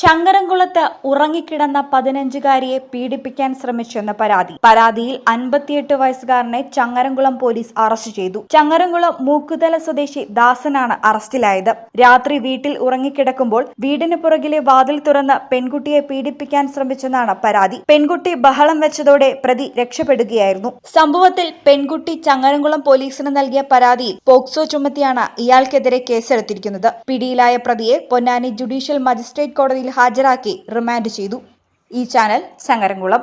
ചങ്ങരംകുളത്ത് ഉറങ്ങിക്കിടന്ന പതിനഞ്ചുകാരിയെ പീഡിപ്പിക്കാൻ ശ്രമിച്ചെന്ന പരാതി. പരാതിയിൽ അൻപത്തിയെട്ട് വയസ്സുകാരനെ ചങ്ങരംകുളം പോലീസ് അറസ്റ്റ് ചെയ്തു. ചങ്ങരംകുളം മൂക്കുതല സ്വദേശി ദാസനാണ് അറസ്റ്റിലായത്. രാത്രി വീട്ടിൽ ഉറങ്ങിക്കിടക്കുമ്പോൾ വീടിന് പുറകിലെ വാതിൽ തുറന്ന് പെൺകുട്ടിയെ പീഡിപ്പിക്കാൻ ശ്രമിച്ചെന്നാണ് പരാതി. പെൺകുട്ടി ബഹളം വെച്ചതോടെ പ്രതി രക്ഷപ്പെടുകയായിരുന്നു. സംഭവത്തിൽ പെൺകുട്ടി ചങ്ങരംകുളം പോലീസിന് നൽകിയ പരാതിയിൽ പോക്സോ ചുമത്തിയാണ് ഇയാൾക്കെതിരെ കേസെടുത്തിരിക്കുന്നത്. പിടിയിലായ പ്രതിയെ പൊന്നാനി ജുഡീഷ്യൽ മജിസ്ട്രേറ്റ് കോടതിയിൽ ഹാജരാക്കി റിമാൻഡ് ചെയ്തു. ഈ channel Changaramkulam